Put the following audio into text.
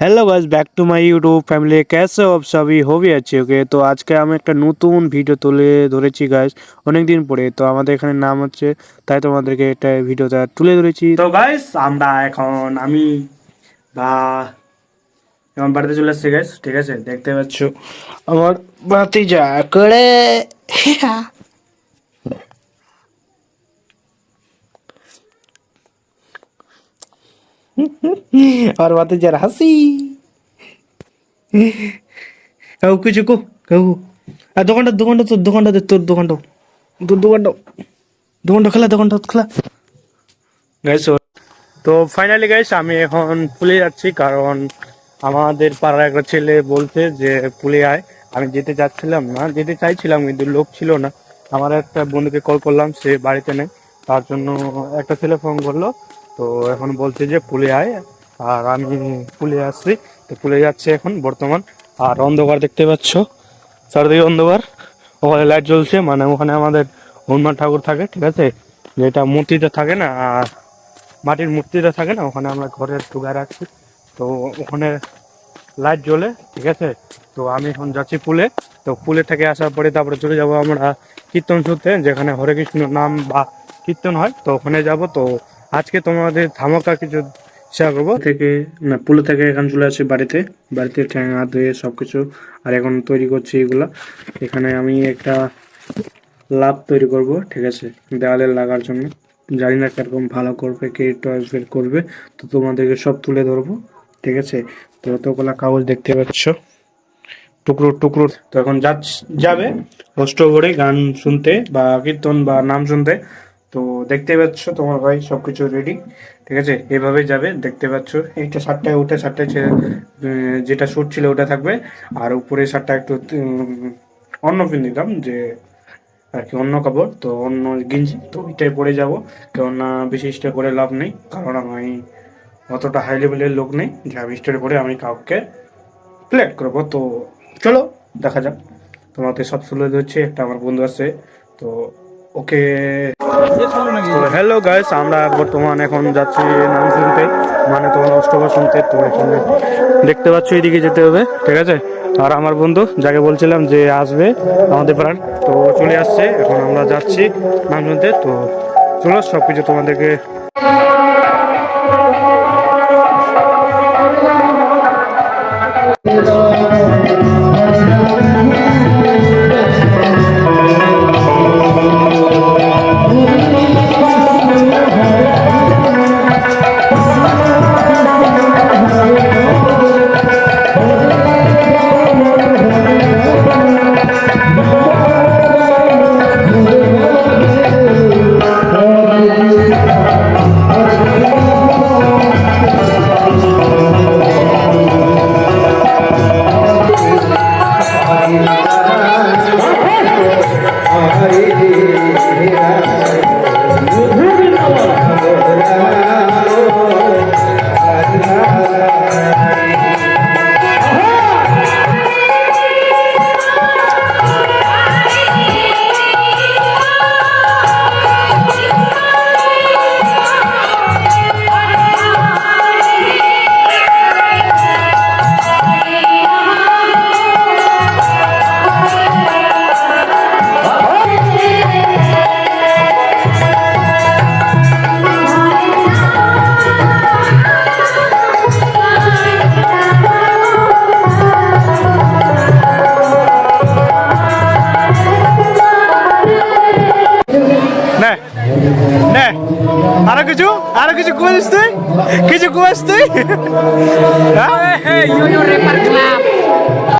Hello guys back to my YouTube family ক্যাশে অফ সবই হবি আছে ওকে তো আজকে আমি একটা নতুন ভিডিও তুলে ধরেছি গাইজ অনেকদিন পরে তো আমাদের এখানে নাম হচ্ছে তাই তোমাদেরকে একটা ভিডিওটা তুলে ধরেছি তো গাইজ আমরা এখন আমি বা আমার বাড়িতে চলে এসছি গাইজ ঠিক আছে দেখতে পাচ্ছ আমার বাতি যা করে আর ভাতিজার হাসি কাউ কিছু কো কাউ আর দোকানটা দোকানটা তোর দোকানটা দে তোর দোকানটা তোর দোকানটা দোকানটা খেলা দোকানটা খেলা গাইস তো ফাইনালি গাইস আমি এখন পুলে যাচ্ছি কারণ আমাদের পাড়ার একটা ছেলে বলছে যে পুলে আয়। আমি যেতে চাচ্ছিলাম না যেতে চাইছিলাম কিন্তু লোক ছিল না। আমার একটা বন্ধুকে কল করলাম সে বাড়িতে নেই। তার জন্য একটা ছেলে ফোন করল। তো এখন বলছে যে পুলে আয়। আর আমি পুলে আসছি। তো পুলে যাচ্ছে এখন বর্তমান। আর অন্ধকার দেখতে পাচ্ছ। চারদিকে অন্ধকার। ওখানে লাইট জ্বলছে। মানে ওখানে আমাদের হনুমান ঠাকুর থাকে, ঠিক আছে? যেটা মূর্তিতে থাকে না, আর মাটির মূর্তিটা থাকে না, ওখানে আমরা ঘরের টুকা রাখছি। তো ওখানে লাইট জ্বলে, ঠিক আছে? তো আমি এখন যাচ্ছি পুলে। তো পুলে থেকে আসার পরে তারপরে চলে যাব আমরা কীর্তন শুনতে যেখানে হরে কৃষ্ণ নাম বা কীর্তন হয়। তো ওখানে যাব। তো আজকে তোমাদের ধামাকা কিছু শেয়ার করব। থেকে, না, পুলে থেকে এখন চলে আসছি বাড়িতে। বাড়িতে ঠ্যাং হাত ধুয়ে সব কিছু আর এখন তৈরি করছি এগুলা। এখানে আমি একটা লাভ তৈরি করব, ঠিক আছে? দেওয়ালে লাগার জন্য। জানি না কীরকম ভালো করবে, কে টয়ের করবে, তো তোমাদেরকে সব তুলে ধরবো, ঠিক আছে? তো অতগুলা কাগজ দেখতে পাচ্ছ। টুকরো টুকরো। তো এখন যাচ যাবে। করে গান শুনতে বা কীর্তন বা নাম শুনতে। তো দেখতে পাচ্ছ তোমার ভাই সবকিছু রেডি ঠিক আছে? এভাবে যাবে, দেখতে পাচ্ছ। এইটা শার্টটায় ওটা শার্টটায় যেটা শুট ছিল ওটা থাকবে। আর উপরে শার্টটা একটু অন্য পিন দিলাম যে, আর কি, অন্য কাপড়, তো অন্য গেঞ্জি, তো ওইটাই পরে যাব। কেননা বেশি স্টে করে লাভ নেই, কারণ আমি অতটা হাই লেভেলের লোক নেই, যে আমি স্টে করে আমি কাউকে প্লেট করব। তো চলো, দেখা যাক। তোমাকে সব তুলে ধরছে, একটা আমার বন্ধু আছে, তো ওকে। হ্যালো গাইস আমরা বর্তমান এখন যাচ্ছি নাম শুনতে মানে তোমার অষ্টভা শুনতে তো এখানে দেখতে পাচ্ছ এইদিকে যেতে হবে, ঠিক আছে? আর আমার বন্ধু, যাকে বলছিলাম যে আসবে আমাদের প্রাণ তো চলে আসছে। এখন আমরা যাচ্ছি নাম শুনতে তো চলো সব কিছু তোমাদেরকে নে আরও কিছু আরও কিছু কুয়েস তুই কিছু কুয়েস তুই হ্যাঁ? Yoyo Rapper Club.